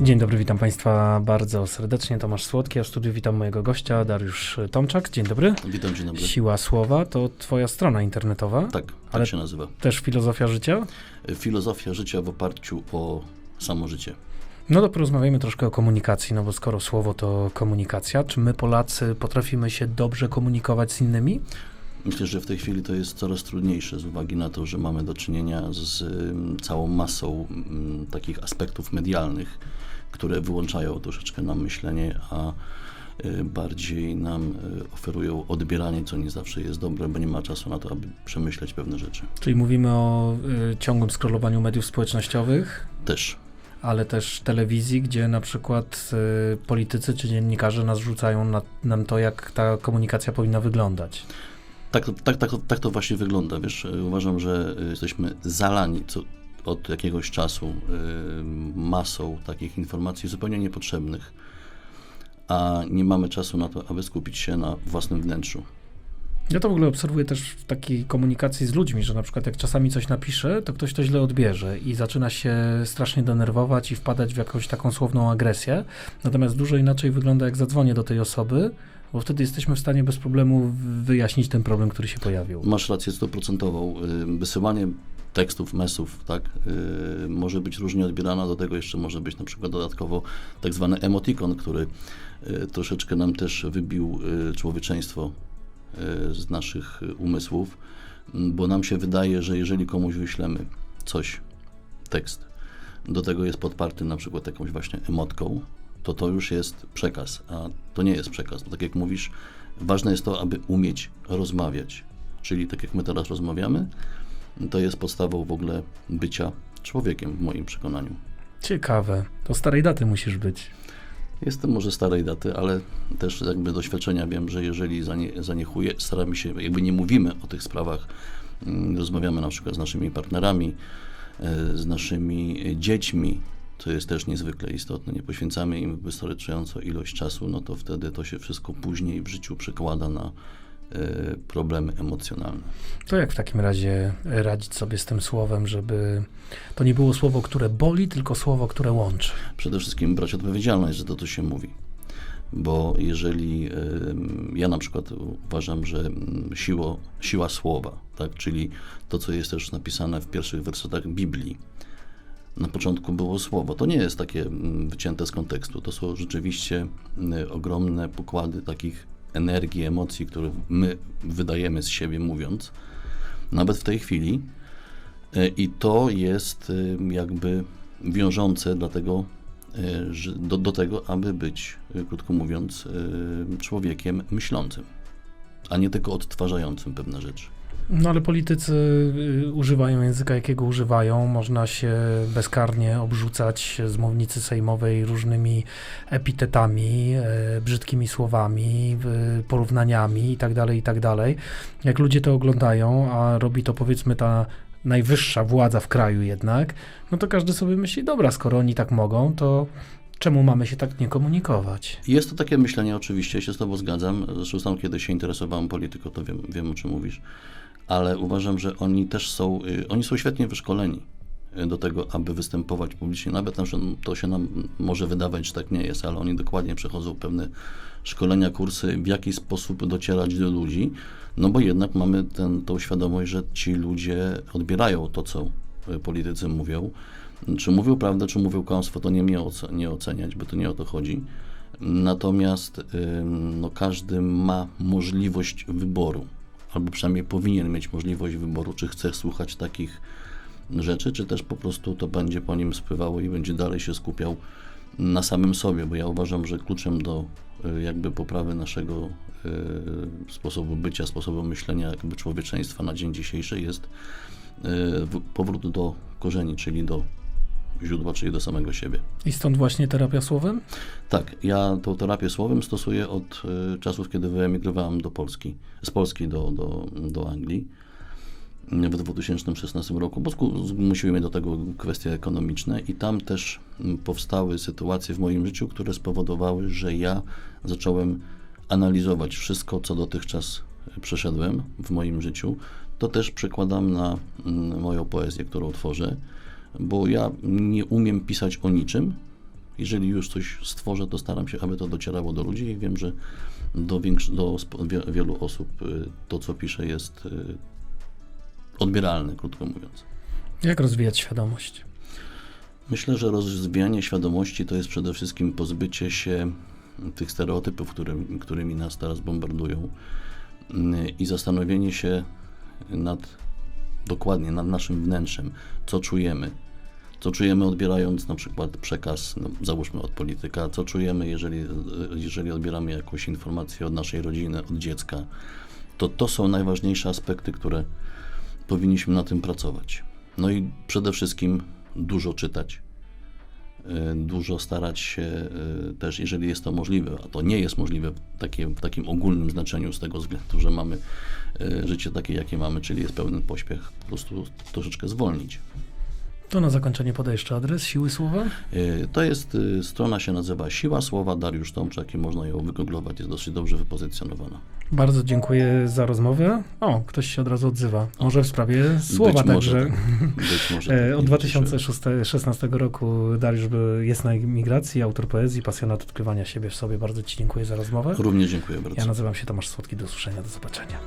Dzień dobry, witam Państwa bardzo serdecznie. Tomasz Słodki, a w studiu witam mojego gościa Dariusz Tomczak. Dzień dobry. Witam, dzień dobry. Siła Słowa to Twoja strona internetowa, Tak, tak Ale- się nazywa. też filozofia życia. Filozofia życia w oparciu o samo życie. No to porozmawiajmy troszkę o komunikacji, no bo skoro słowo to komunikacja, czy my Polacy potrafimy się dobrze komunikować z innymi? Myślę, że w tej chwili to jest coraz trudniejsze z uwagi na to, że mamy do czynienia z całą masą ym, takich aspektów medialnych, które wyłączają troszeczkę nam myślenie, a y, bardziej nam y, oferują odbieranie, co nie zawsze jest dobre, bo nie ma czasu na to, aby przemyśleć pewne rzeczy. Czyli mówimy o y, ciągłym scrollowaniu mediów społecznościowych, Też. ale też telewizji, gdzie na przykład y, politycy czy dziennikarze nas rzucają na, nam to, jak ta komunikacja powinna wyglądać. Tak, to- tak, tak, tak to właśnie wygląda. Wiesz, uważam, że jesteśmy zalani co, od jakiegoś czasu y, masą takich informacji zupełnie niepotrzebnych, a nie mamy czasu na to, aby skupić się na własnym wnętrzu. Ja to w ogóle obserwuję też w takiej komunikacji z ludźmi, że na przykład jak czasami coś napiszę, to ktoś to źle odbierze i zaczyna się strasznie denerwować i wpadać w jakąś taką słowną agresję. Natomiast dużo inaczej wygląda, jak zadzwonię do tej osoby, bo wtedy jesteśmy w stanie bez problemu wyjaśnić ten problem, który się pojawił. Masz rację stuprocentową. Y, Wysyłanie tekstów, mesów, tak, y, może być różnie odbierana. Do tego jeszcze może być na przykład dodatkowo tak zwany emotikon, który y, troszeczkę nam też wybił y, człowieczeństwo y, z naszych umysłów, m, bo nam się wydaje, że jeżeli komuś wyślemy coś, tekst, do tego jest podparty na przykład jakąś właśnie emotką, to to już jest przekaz, a to nie jest przekaz. Bo tak jak mówisz, ważne jest to, aby umieć rozmawiać. Czyli tak jak my teraz rozmawiamy, to jest podstawą w ogóle bycia człowiekiem w moim przekonaniu. Ciekawe. To starej daty musisz być. Jestem może starej daty, ale też jakby doświadczenia wiem, że jeżeli zanie, zaniechuję, staramy się, jakby nie mówimy o tych sprawach, mm, rozmawiamy na przykład z naszymi partnerami, e, z naszymi dziećmi, co jest też niezwykle istotne, nie poświęcamy im wystarczająco ilość czasu, no to wtedy to się wszystko później w życiu przekłada na problemy emocjonalne. To jak w takim razie radzić sobie z tym słowem, żeby to nie było słowo, które boli, tylko słowo, które łączy? przede wszystkim brać odpowiedzialność za to, co się mówi. Bo jeżeli ym, ja na przykład uważam, że ym, siło, siła słowa, tak, czyli to, co jest też napisane w pierwszych wersetach Biblii, na początku było słowo. To nie jest takie ym, wycięte z kontekstu. To są rzeczywiście y, ogromne pokłady takich energii, emocji, które my wydajemy z siebie mówiąc, nawet w tej chwili. E, I to jest y, jakby wiążące dlatego, że do, do tego, aby być, krótko mówiąc, człowiekiem myślącym, a nie tylko odtwarzającym pewne rzeczy. No ale politycy y, używają języka, jakiego używają. Można się bezkarnie obrzucać z mównicy sejmowej różnymi epitetami, e, brzydkimi słowami, y, porównaniami itd., itd. Jak ludzie to oglądają, a robi to powiedzmy ta najwyższa władza w kraju jednak, no to każdy sobie myśli, dobra, skoro oni tak mogą, to czemu mamy się tak nie komunikować? Jest to takie myślenie, oczywiście, się z Tobą zgadzam. Zresztą sam kiedy się interesowałem polityką, to wiem, wiem o czym mówisz, ale uważam, że oni też są, y, oni są świetnie wyszkoleni y, do tego, aby występować publicznie. Nawet na przykład to się nam może wydawać, że tak nie jest, ale oni dokładnie przechodzą pewne szkolenia, kursy, w jaki sposób docierać do ludzi, no bo jednak mamy ten, tą świadomość, że ci ludzie odbierają to, co y, politycy mówią. Czy mówią prawdę, czy mówią kłamstwo, to nie mnie nie oceniać, bo to nie o to chodzi. Natomiast no, każdy ma możliwość wyboru, albo przynajmniej powinien mieć możliwość wyboru, czy chce słuchać takich rzeczy, czy też po prostu to będzie po nim spływało i będzie dalej się skupiał na samym sobie, bo ja uważam, że kluczem do y, jakby poprawy naszego y, sposobu bycia, sposobu myślenia jakby człowieczeństwa na dzień dzisiejszy jest y, powrót do korzeni, czyli do źródła, czyli do samego siebie. I stąd właśnie terapia słowem? Tak, ja tą terapię słowem stosuję od y, czasów, kiedy wyemigrowałem do Polski, z Polski do, do, do Anglii w 2016 roku, bo zmusiły mnie do tego kwestie ekonomiczne i tam też mm, powstały sytuacje w moim życiu, które spowodowały, że ja zacząłem analizować wszystko, co dotychczas przeszedłem w moim życiu. To też przekładam na mm, moją poezję, którą tworzę, bo ja nie umiem pisać o niczym, Jeżeli już coś stworzę, to staram się, aby to docierało do ludzi i wiem, że do, do wielu osób y, to, co piszę, jest y, odbieralne, krótko mówiąc. Jak rozwijać świadomość? Myślę, że rozwijanie świadomości to jest przede wszystkim pozbycie się tych stereotypów, którym, którymi nas teraz bombardują mm, i zastanowienie się nad dokładnie nad naszym wnętrzem, co czujemy. Co czujemy odbierając na przykład przekaz, no, załóżmy od polityka, co czujemy, jeżeli, jeżeli odbieramy jakąś informację od naszej rodziny, od dziecka. To to są najważniejsze aspekty, które powinniśmy na tym pracować. No i przede wszystkim dużo czytać, dużo starać się y, też, jeżeli jest to możliwe, a to nie jest możliwe w, w takim ogólnym znaczeniu z tego względu, że mamy y, życie takie, jakie mamy, czyli jest pełen pośpiech, po prostu troszeczkę zwolnić. To na zakończenie podaj jeszcze adres Siły Słowa. Y, To jest, y, strona się nazywa Siła Słowa, Dariusz Tomczak i można ją wygooglować, jest dosyć dobrze wypozycjonowana. Bardzo dziękuję za rozmowę. O, ktoś się od razu odzywa. Może w sprawie słowa Być może także. tak. Być może E, tak, Od nie wyciszyłem. 2016 roku Dariusz jest na emigracji, autor poezji, pasjonat odkrywania siebie w sobie. Bardzo Ci dziękuję za rozmowę. Również dziękuję bardzo. Ja nazywam się Tomasz Słodki. Do usłyszenia, do zobaczenia.